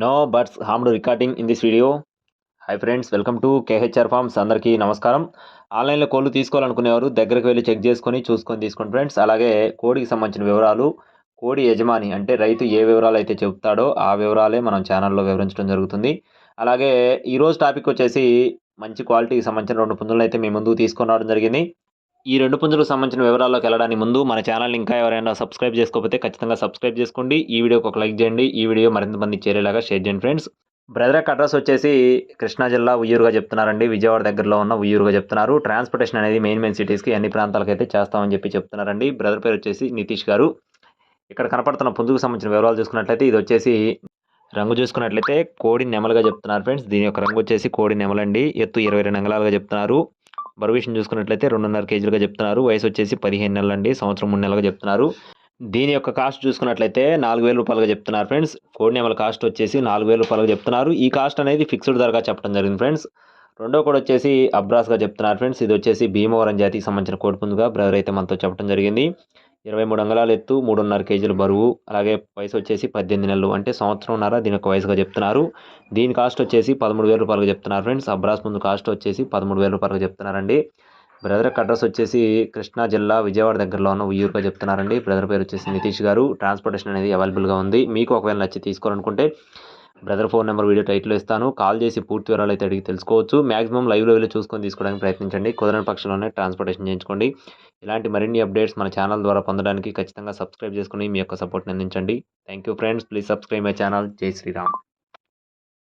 No birds harmed recording in this video hi friends welcome to KHR farms అందరికీ నమస్కారం. ఆన్లైన్లో కోళ్ళు తీసుకోవాలనుకునేవారు దగ్గరికి వెళ్ళి చెక్ చేసుకొని చూసుకొని తీసుకోండి ఫ్రెండ్స్ అలాగే కోడికి సంబంధించిన వివరాలు కోడి యజమాని అంటే రైతు ఏ వివరాలు అయితే చెప్తాడో ఆ వివరాలే మనం ఛానల్లో వివరించడం జరుగుతుంది. అలాగే ఈరోజు టాపిక్ వచ్చేసి మంచి క్వాలిటీకి సంబంధించిన రెండు పుంజులను అయితే మీ ముందుకు తీసుకొని రావడం జరిగింది. ఈ రెండు పుంజులకు సంబంధించిన వివరాల్లోకి వెళ్ళడానికి ముందు మన ఛానల్ ఇంకా ఎవరైనా సబ్స్క్రైబ్ చేసుకోకపోతే ఖచ్చితంగా సబ్స్క్రైబ్ చేసుకోండి. ఈ వీడియోకి ఒక లైక్ చేయండి. ఈ వీడియో మరింత మంది చేరేలాగా షేర్ చేయండి ఫ్రెండ్స్. బ్రదర్ యొక్క అడ్రస్ వచ్చేసి కృష్ణా జిల్లా ఉయ్యూరుగా చెప్తున్నారండి. విజయవాడ దగ్గరలో ఉన్న ఉయ్యూరుగా చెప్తున్నారు. ట్రాన్స్పోర్టేషన్ అనేది మెయిన్ మెయిన్ సిటీస్కి అన్ని ప్రాంతాలకైతే చేస్తామని చెప్పి చెప్తున్నారండి. బ్రదర్ పేరు వచ్చేసి నితీష్ గారు. ఇక్కడ కనపడుతున్న పుంజుకు సంబంధించిన వివరాలు చూసుకున్నట్లయితే ఇది వచ్చేసి రంగు చూసుకున్నట్లయితే కోడి నెమలుగా చెప్తున్నారు ఫ్రెండ్స్. దీని యొక్క రంగు వచ్చేసి కోడి నెమలండి. ఎత్తు ఇరవై రెండు అంగళాలుగా చెప్తున్నారు. బరువు విషయం చూసుకున్నట్లయితే రెండున్నర కేజీలుగా చెప్తున్నారు. వయసు వచ్చేసి పదిహేను నెలలు అండి సంవత్సరం మూడు నెలలుగా చెప్తున్నారు. దీని యొక్క కాస్ట్ చూసుకున్నట్లయితే నాలుగు వేల రూపాయలుగా చెప్తున్నారు ఫ్రెండ్స్. కోడి నెమల కాస్ట్ వచ్చేసి నాలుగు వేల రూపాయలుగా చెప్తున్నారు. ఈ కాస్ట్ అనేది ఫిక్స్డ్ ధరగా చెప్పడం జరిగింది ఫ్రెండ్స్. రెండో కోడ్ వచ్చేసి అబ్రాస్గా చెప్తున్నారు ఫ్రెండ్స్. ఇది వచ్చేసి భీమవరం జాతికి సంబంధించిన కోడి ముందుగా బ్రదర్ అయితే మనతో చెప్పడం జరిగింది. ఇరవై మూడు అంగళాలు ఎత్తు మూడున్నర కేజీల బరువు అలాగే వయసు వచ్చేసి పద్దెనిమిది నెలలు అంటే సంవత్సరంన్నర దీని యొక్క వయసుగా చెప్తున్నారు. దీని కాస్ట్ వచ్చేసి పదమూడు వేల రూపాయలుగా చెప్తున్నారు ఫ్రెండ్స్. అబ్రాస్ ముందు కాస్ట్ వచ్చేసి పదమూడు వేల రూపాయలుగా చెప్తున్నారండి. బ్రదర్ యొక్క అడ్రస్ వచ్చేసి కృష్ణా జిల్లా విజయవాడ దగ్గరలో ఉన్న ఉయ్యూరుగా చెప్తున్నారండి. బ్రదర్ పేరు వచ్చేసి నితీష్ గారు. ట్రాన్స్పోర్టేషన్ అనేది అవైలబుల్గా ఉంది. మీకు ఒకవేళ నచ్చి తీసుకోవాలనుకుంటే బ్రదర్ ఫోన్ నెంబర్ వీడియో టైట్లో ఇస్తాను. కాల్ చేసి పూర్తి వివరాలు అయితే అడిగి తెలుసుకోవచ్చు. మాక్సిమం లైవ్లో వెళ్ళి చూసుకొని తీసుకోవడానికి ప్రయత్నించండి. కుదరని పక్షంలోనే ట్రాన్స్పోర్టేషన్ చేయించుకోండి. ఇలాంటి మరిన్ని అప్డేట్స్ మన ఛానల్ ద్వారా పొందడానికి ఖచ్చితంగా సబ్స్క్రైబ్ చేసుకుని మీ యొక్క సపోర్ట్ని అందించండి. Thank you friends. Please subscribe my channel. Jai Shriram.